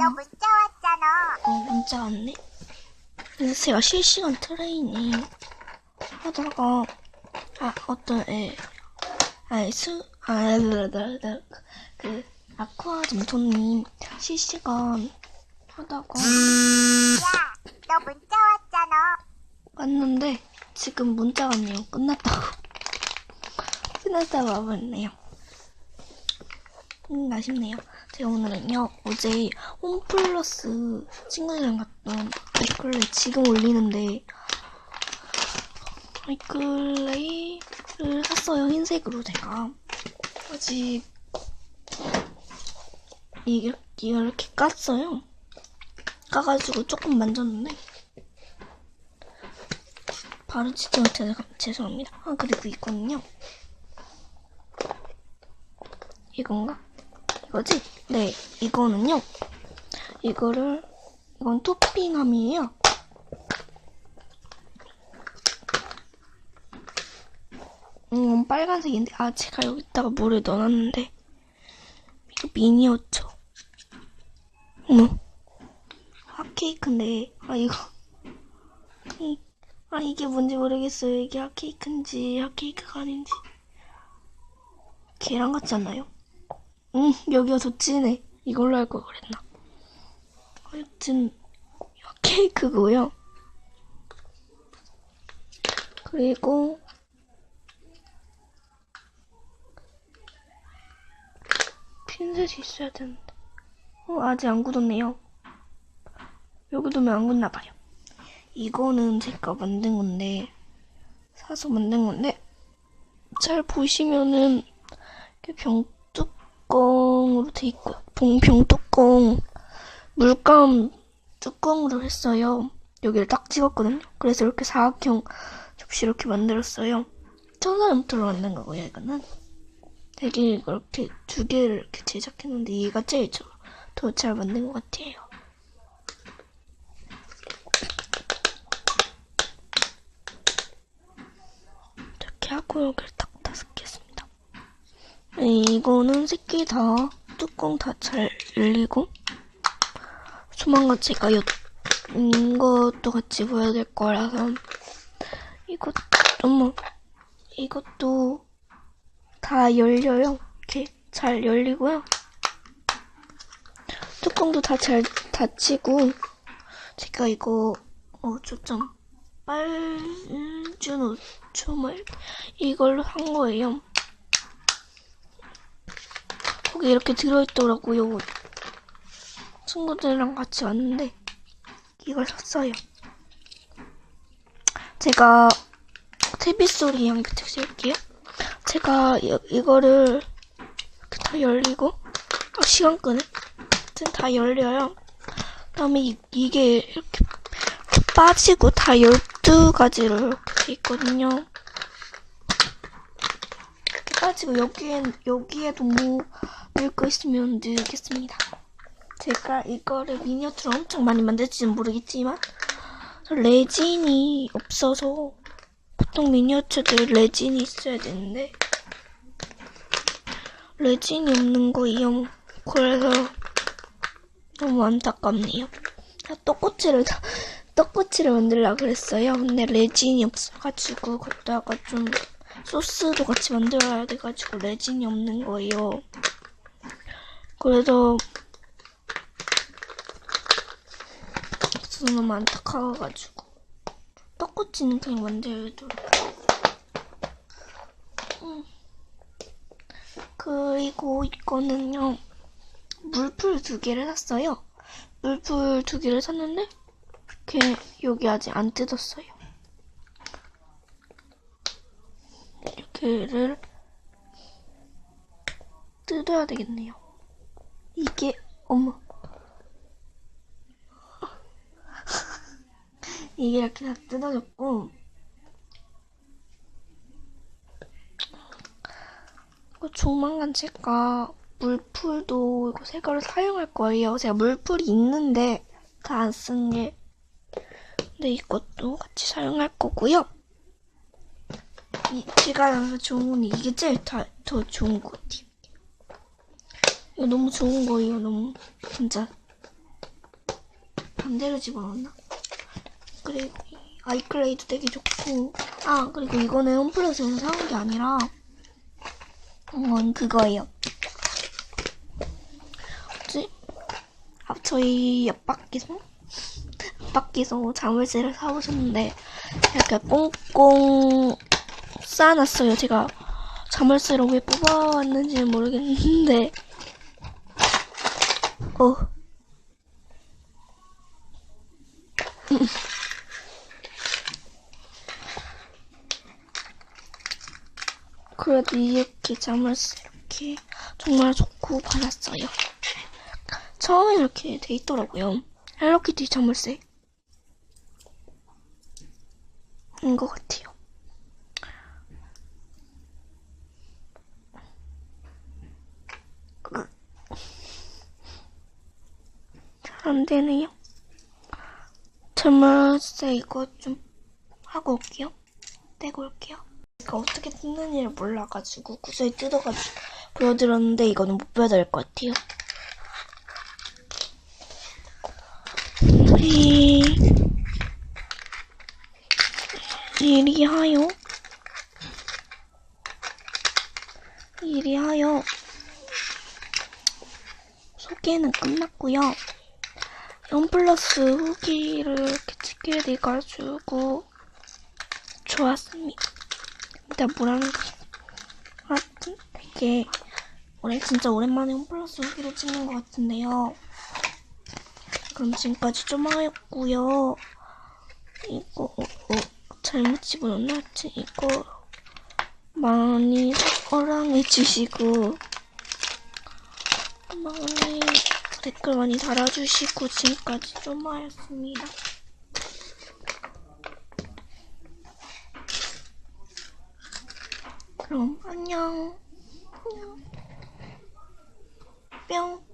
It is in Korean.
너 문자 왔잖아. 어, 문자 왔네. 제가 실시간 트레이닝 하다가, 아, 어떤 애, 아, 수, 아, 그, 아쿠아 점토님 실시간 하다가 야, 너 문자 왔잖아. 왔는데, 지금 문자 왔네요. 끝났다고. 끝났다고 와버렸네요. 음, 아쉽네요. 제가 오늘은요, 어제 홈플러스 친구들이랑 갔던 아이클레이 지금 올리는데, 아이클레이를 샀어요. 흰색으로 제가. 아직, 이걸 이렇게 깠어요. 까가지고 조금 만졌는데, 진짜 못해서 죄송합니다. 아, 그리고 이거는요. 이건가? 이거지? 네, 이거는요. 이거를, 이건 토핑함이에요. 이건 빨간색인데, 아, 제가 여기다가 물을 넣어놨는데, 이거 미니어처. 어머. 핫케이크인데, 아, 이거. 이, 아, 이게 뭔지 모르겠어요. 이게 핫케이크인지, 핫케이크가 아닌지. 계란 같지 않나요? 응, 여기가 더 진해. 이걸로 할 걸 그랬나? 하여튼, 핫케이크고요. 그리고, 핀셋이 있어야 되는데. 어, 아직 안 굳었네요. 여기 두면 안 굳나봐요. 이거는 제가 만든 건데, 사서 만든 건데, 잘 보시면은, 이렇게 병 뚜껑으로 돼 있고, 봉, 병뚜껑, 물감 뚜껑으로 했어요. 여기를 딱 찍었거든요. 그래서 이렇게 사각형 접시 이렇게 만들었어요. 천사염토로 만든 거고요, 이거는. 되게 이렇게 두 개를 이렇게 제작했는데, 얘가 제일 더 잘 만든 것 같아요. 이렇게 하고 했습니다. 이거는 새끼 다 뚜껑 다 잘 열리고 조만간 제가 요, 이것도 같이 보여드릴 거라서 이것 어머 이것도 다 열려요. 이렇게 잘 열리고요. 뚜껑도 다 잘 닫히고 제가 이거 어 초점 빨준 초말 이걸로 한 거예요. 거기 이렇게 들어있더라고요. 친구들이랑 같이 왔는데 이걸 샀어요. 제가 TV 소리 양교 드릴게요. 제가 이, 이거를 이렇게 다 열리고 아, 시간 끄네. 하여튼 다 열려요. 그다음에 이, 이게 이렇게 빠지고 다 12가지로 이렇게 돼 있거든요. 이렇게 빠지고 여기엔, 여기에도 뭐 거 있으면 넣겠습니다. 제가 이거를 미니어처로 엄청 많이 만들지는 모르겠지만 레진이 없어서 보통 미니어처들 레진이 있어야 되는데 레진이 없는 거예요. 그래서 너무 안타깝네요. 떡꼬치를 떡꼬치를 만들려고 그랬어요. 근데 레진이 없어가지고 거기다가 좀 소스도 같이 만들어야 돼가지고 레진이 없는 거예요. 그래서 너무 안타까워가지고 떡꼬치는 그냥 만들도록. 음. 그리고 이거는요 물풀 두 개를 샀어요. 물풀 두 개를 샀는데 이렇게 여기 아직 안 뜯었어요. 이렇게를 뜯어야 되겠네요. 이게 어머 이게 이렇게 다 뜯어졌고 이거 조만간 제가 물풀도 이거 새 거를 사용할 거예요. 제가 물풀이 있는데 다 안 쓴 게. 근데 이것도 같이 사용할 거고요. 이, 제가 좋은 건 이게 제일 다, 더 좋은 것 같아요. 이거 너무 좋은 거예요. 너무 진짜 반대로 집어넣나? 그리고 이 아이클레이도 되게 좋고 아 그리고 이거는 홈플러스에서 사온 게 아니라 이건 그거예요. 뭐지? 아, 저희 옆밖에서 밖에서 자물쇠를 사오셨는데 이렇게 꽁꽁 쌓아놨어요. 제가 자물쇠를 왜 뽑아왔는지 모르겠는데 어 그래도 이렇게 자물쇠 이렇게 정말 좋고 받았어요. 처음에 이렇게 돼 있더라고요. 헬로키티 자물쇠. 인것 같아요. 잘 안 되네요. 자물쇠 이거 좀 하고 올게요. 떼고 올게요. 이거 어떻게 뜯는지를 몰라가지고 구슬 뜯어가지고 보여드렸는데 이거는 못 보여드릴 것 같아요. 이... 이리 하여 이리 하여 소개는 끝났고요. 원 플러스 후기를 이렇게 찍게 돼가지고 좋았습니다. 일단 뭐라는 거지? 하여튼 되게 오래 진짜 오랜만에 홈플러스 후기를 찍는 것 같은데요. 그럼 지금까지 쪼마였고요. 이거 어, 어, 잘못? 하여튼 이거 많이 사랑해 주시고 많이 댓글 많이 달아주시고 지금까지 쪼마였습니다. 그럼 안녕. 안녕. 뿅.